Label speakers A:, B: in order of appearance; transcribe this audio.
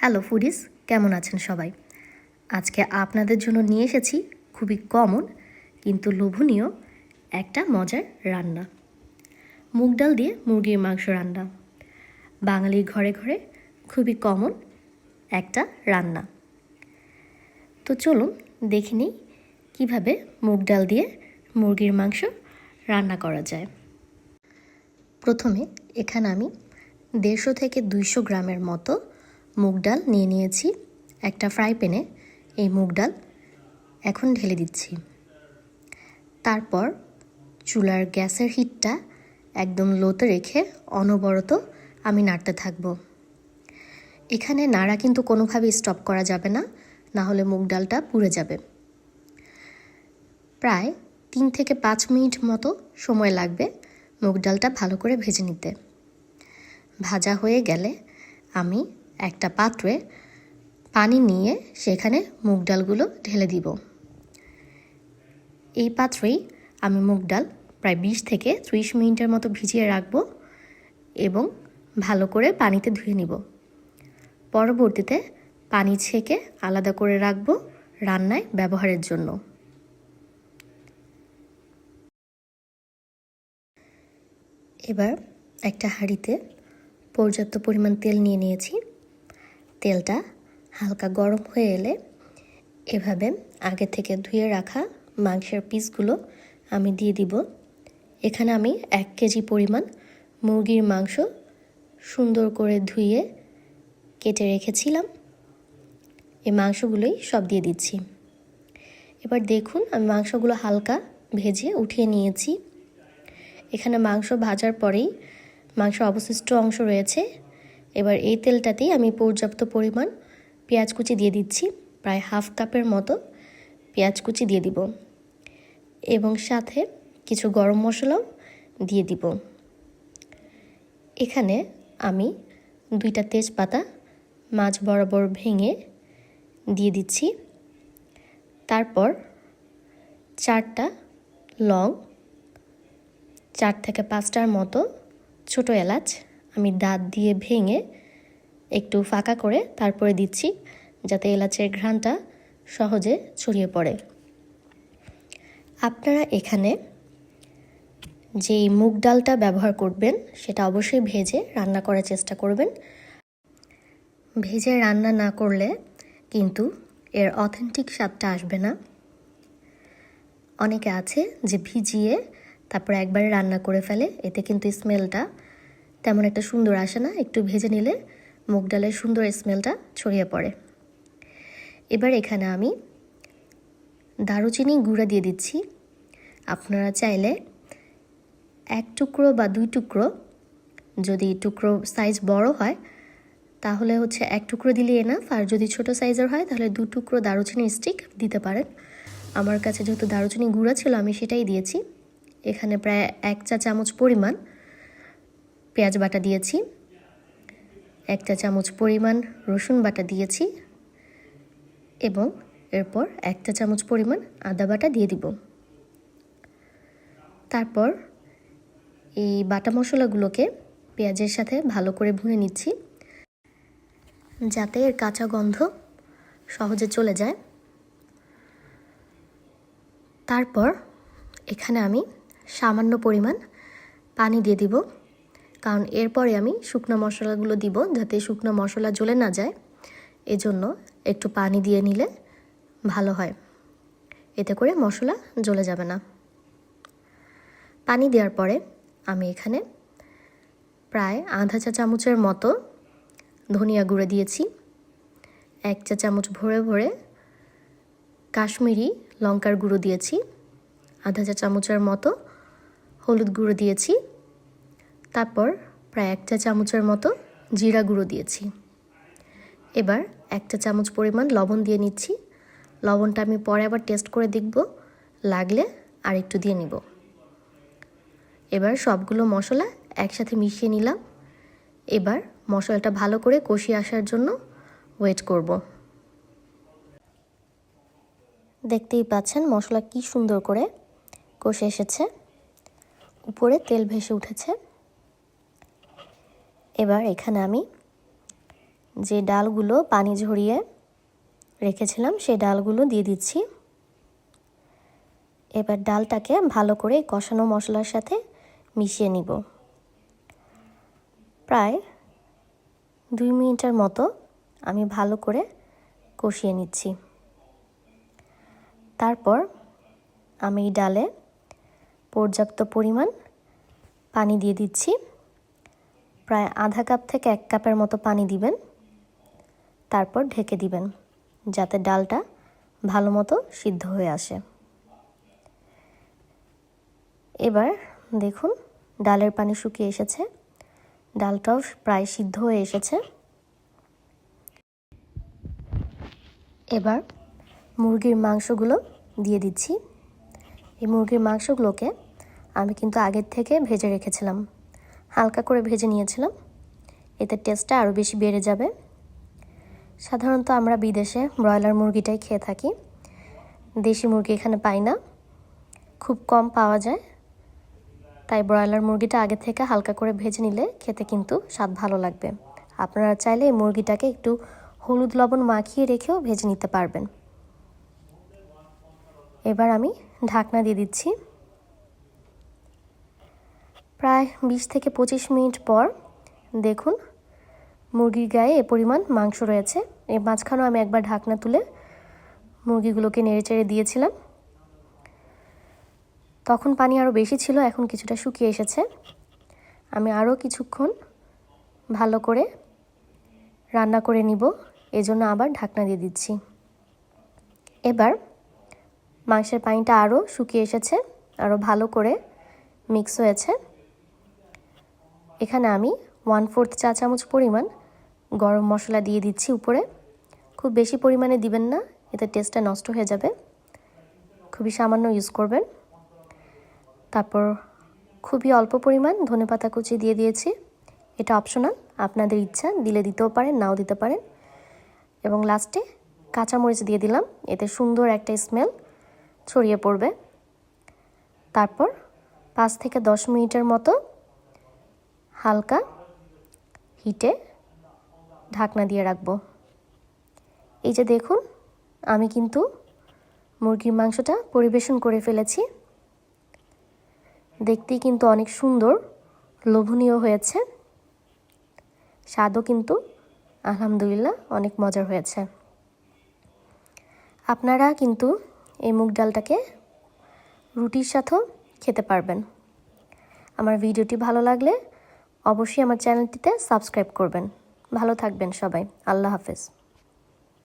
A: Hello foodies, কেমন আছেন সবাই? আজকে আপনাদের জন্য নিয়ে এসেছি খুবই কমন কিন্তু লোভনীয় একটা মজার রান্না। মুগ ডাল দিয়ে মুরগির মাংস রান্না। বাঙালির ঘরে ঘরে খুবই কমন একটা রান্না। তো চলুন দেখে নিই কীভাবে মুগ ডাল দিয়ে মুরগির মাংস রান্না করা যায়। প্রথমে এখানে আমি দেড়শো থেকে দুইশো গ্রামের মতো মুগ ডাল নিয়ে নিয়েছি, একটা ফ্রাই প্যানে এই মুগ ডাল এখন ঢেলে দিচ্ছি। তারপর চুলার গ্যাসের হিটটা একদম লোতে রেখে অনবরত আমি নাড়তে থাকব। এখানে নাড়া কিন্তু কোনোভাবেই স্টপ করা যাবে না না হলে মুগ ডালটা পুড়ে যাবে। প্রায় তিন থেকে পাঁচ মিনিট মতো সময় লাগবে মুগ ডালটা ভালো করে ভেজে নিতে। ভাজা হয়ে গেলে আমি একটা পাত্রে পানি নিয়ে সেখানে মুগ ডালগুলো ঢেলে দিব। এই পাত্রেই আমি মুগ ডাল প্রায় বিশ থেকে ত্রিশ মিনিটের মতো ভিজিয়ে রাখব এবং ভালো করে পানিতে ধুয়ে নিব। পরবর্তীতে পানি ছেঁকে আলাদা করে রাখব রান্নায় ব্যবহারের জন্য। এবার একটা হাঁড়িতে পর্যাপ্ত পরিমাণ তেল নিয়ে নিয়েছি। তেলটা হালকা গরম হয়ে এলে এভাবে আগে থেকে ধুয়ে রাখা মাংসের পিসগুলো আমি দিয়ে দিব। এখানে আমি এক কেজি পরিমাণ মুরগির মাংস সুন্দর করে ধুয়ে কেটে রেখেছিলাম। এই মাংসগুলোই সব দিয়ে দিচ্ছি। এবার দেখুন আমি মাংসগুলো হালকা ভেজে উঠিয়ে নিয়েছি। এখানে মাংস ভাজার পরেই মাংস অবশিষ্ট অংশ রয়েছে। এবার এই তেলটাতেই আমি পর্যাপ্ত পরিমাণ পেঁয়াজ কুচি দিয়ে দিচ্ছি, প্রায় হাফ কাপের মতো পেঁয়াজ কুচি দিয়ে দিব এবং সাথে কিছু গরম মশলাও দিয়ে দিব। এখানে আমি দুইটা তেজপাতা মাছ বরাবর ভেঙে দিয়ে দিচ্ছি। তারপর চারটা লং, চার থেকে পাঁচটার মতো ছোটো এলাচ আমি দাঁত দিয়ে ভেঙে একটু ফাঁকা করে তারপরে দিচ্ছি, যাতে এলাচের ঘ্রাণটা সহজে ছড়িয়ে পড়ে। আপনারা এখানে যেই মুগ ডালটা ব্যবহার করবেন, সেটা অবশ্যই ভেজে রান্না করার চেষ্টা করবেন। ভেজে রান্না না করলে কিন্তু এর অথেন্টিক স্বাদটা আসবে না। অনেকে আছে যে ভিজিয়ে তারপর একবারে রান্না করে ফেলে, এতে কিন্তু স্মেলটা তেমন একটা সুন্দর আসে না, একটু ভেজে নিলে মুগ ডালের সুন্দর স্মেলটা ছড়িয়ে পড়ে। এবার এখানে আমি দারুচিনি গুঁড়া দিয়ে দিচ্ছি। আপনারা চাইলে এক টুকরো বা দুই টুকরো, যদি টুকরো সাইজ বড় হয়, তাহলে হচ্ছে এক টুকরো দিলে এনাফ আর যদি ছোট সাইজের হয়, তাহলে দু টুকরো দারুচিনি স্টিক দিতে পারেন। আমার কাছে যেহেতু দারুচিনি গুঁড়া ছিল, আমি সেটাই দিয়েছি। এখানে প্রায় এক চা চামচ পরিমাণ পেঁয়াজ বাটা দিয়েছি এক চা চামচ পরিমাণ রসুন বাটা দিয়েছি এবং এরপর এক চা চামচ পরিমাণ আদা বাটা দিয়ে দিব। তারপর এই বাটা মশলাগুলোকে পেঁয়াজের সাথে ভালো করে ভুনে নিচ্ছি, যাতে এর কাঁচা গন্ধ সহজে চলে যায়। তারপর এখানে আমি সামান্য পরিমাণ পানি দিয়ে দিব। কারণ এরপরে আমি শুকনো মশলাগুলো দিব যাতে শুকনো মশলা জ্বলে না যায়। এজন্য একটু পানি দিয়ে নিলে ভালো হয়। এতে করে মশলা জ্বলে যাবে না। পানি দেওয়ার পরে আমি এখানে প্রায় আধা চা চামচের মতো ধনিয়া গুঁড়ো দিয়েছি। এক চা চামচ ভরে ভরে কাশ্মীরি লঙ্কার গুঁড়ো দিয়েছি। আধা চা চামচের মতো হলুদ গুঁড়ো দিয়েছি। তারপর প্রায় এক চা চামচের মতো জিরা গুঁড়ো দিয়েছি। এবার একটা চামচ পরিমাণ লবণ দিয়ে নিচ্ছি। লবণটা আমি পরে আবার টেস্ট করে দেখব, লাগলে আর একটু দিয়ে নিব। এবার সবগুলো মশলা একসাথে মিশিয়ে নিলাম। এবার মশলাটা ভালো করে কষিয়ে আসার জন্য ওয়েট করব। দেখতেই পাচ্ছেন মশলা কি সুন্দর করে কষে এসেছে। উপরে তেল ভেসে উঠেছে। এবার এখানে আমি যে ডালগুলো পানি ঝরিয়ে রেখেছিলাম, সেই ডালগুলো দিয়ে দিচ্ছি। এবার ডালটাকে ভালো করে কষানো মশলার সাথে মিশিয়ে নিব। প্রায় দুই মিনিটের মতো আমি ভালো করে কষিয়ে নিচ্ছি। তারপর আমি ডালে পর্যাপ্ত পরিমাণ পানি দিয়ে দিচ্ছি। প্রায় আধা কাপ থেকে এক কাপের মতো পানি দিবেন। তারপর ঢেকে দিবেন, যাতে ডালটা ভালো মতো সিদ্ধ হয়ে আসে। এবার দেখুন, ডালের পানি শুকিয়ে এসেছে। ডালটাও প্রায় সিদ্ধ হয়ে এসেছে। এবার মুরগির মাংসগুলো দিয়ে দিচ্ছি। এই মুরগির মাংসগুলোকে আমি কিন্তু আগের থেকে ভেজে রেখেছিলাম। হালকা করে ভেজে নিয়েছিলাম। এতে টেস্টটা আরও বেশি বেড়ে যাবে। সাধারণত আমরা বিদেশে ব্রয়লার মুরগিটাই খেয়ে থাকি। দেশি মুরগি এখানে পাই না। খুব কম পাওয়া যায়। তাই ব্রয়লার মুরগিটা আগে থেকে হালকা করে ভেজে নিলে খেতে কিন্তু স্বাদ ভালো লাগবে। আপনারা চাইলে এই মুরগিটাকে একটু হলুদ লবণ মাখিয়ে রেখেও ভেজে নিতে পারবেন। এবার আমি ঢাকনা দিয়ে দিচ্ছি। প্রায় বিশ থেকে পঁচিশ মিনিট পর দেখুন মুরগির গায়ে এ পরিমাণ মাংস রয়েছে। এই মাঝখানেও আমি একবার ঢাকনা তুলে মুরগিগুলোকে নেড়ে চেড়ে দিয়েছিলাম। তখন পানি আরও বেশি ছিল, এখন কিছুটা শুকিয়ে এসেছে। আমি আরও কিছুক্ষণ ভালো করে রান্না করে নিব, এজন্য আবার ঢাকনা দিয়ে দিচ্ছি। এবার মাংসের পানিটা আরও শুকিয়ে এসেছে আরও ভালো করে মিক্স হয়েছে। এখানে আমি ওয়ান ফোর্থ চা চামচ পরিমাণ গরম মশলা দিয়ে দিচ্ছি উপরে। খুব বেশি পরিমাণে দিবেন না, এতে টেস্টটা নষ্ট হয়ে যাবে। খুবই সামান্য ইউজ করবেন। তারপর খুবই অল্প পরিমাণ ধনে পাতা কুচি দিয়ে দিয়েছি। এটা অপশনাল আপনাদের ইচ্ছা, দিলে দিতেও পারেন, নাও দিতে পারেন। এবং লাস্টে কাঁচামরিচ দিয়ে দিলাম, এতে সুন্দর একটা স্মেল ছড়িয়ে পড়বে। তারপর পাঁচ থেকে দশ মিনিটের মতো হালকা হিটে ঢাকনা দিয়ে রাখব। এই যে দেখুন, আমি কিন্তু মুরগির মাংসটা পরিবেশন করে ফেলেছি। দেখতেই কিন্তু অনেক সুন্দর, লোভনীয় হয়েছে। স্বাদও কিন্তু আলহামদুলিল্লাহ অনেক মজার হয়েছে। আপনারা কিন্তু এই মুগ ডালটাকে রুটির সাথেও খেতে পারবেন। আমার ভিডিওটি ভালো লাগলে অবশ্যই আমার চ্যানেলটিতে সাবস্ক্রাইব করবেন। ভালো থাকবেন সবাই। আল্লাহ হাফেজ।